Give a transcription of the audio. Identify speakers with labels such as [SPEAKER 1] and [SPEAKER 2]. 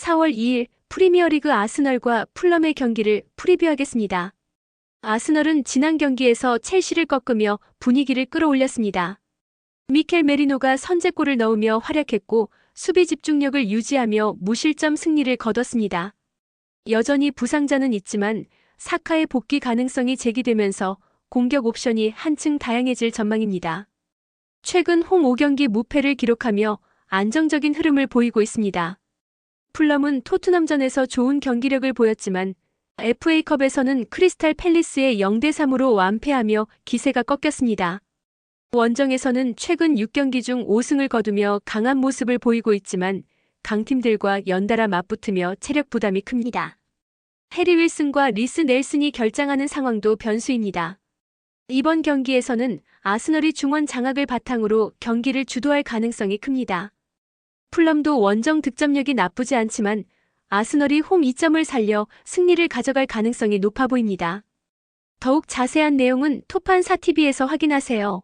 [SPEAKER 1] 4월 2일 프리미어리그 아스널과 풀럼의 경기를 프리뷰하겠습니다. 아스널은 지난 경기에서 첼시를 꺾으며 분위기를 끌어올렸습니다. 미켈 메리노가 선제골을 넣으며 활약했고 수비 집중력을 유지하며 무실점 승리를 거뒀습니다. 여전히 부상자는 있지만 사카의 복귀 가능성이 제기되면서 공격 옵션이 한층 다양해질 전망입니다. 최근 홈 5경기 무패를 기록하며 안정적인 흐름을 보이고 있습니다. 풀럼은 토트넘전에서 좋은 경기력을 보였지만 FA컵에서는 크리스탈 팰리스의 0대3으로 완패하며 기세가 꺾였습니다. 원정에서는 최근 6경기 중 5승을 거두며 강한 모습을 보이고 있지만 강팀들과 연달아 맞붙으며 체력 부담이 큽니다. 해리 윌슨과 리스 넬슨이 결장하는 상황도 변수입니다. 이번 경기에서는 아스널이 중원 장악을 바탕으로 경기를 주도할 가능성이 큽니다. 풀럼도 원정 득점력이 나쁘지 않지만 아스널이 홈 2점을 살려 승리를 가져갈 가능성이 높아 보입니다. 더욱 자세한 내용은 토판 사TV에서 확인하세요.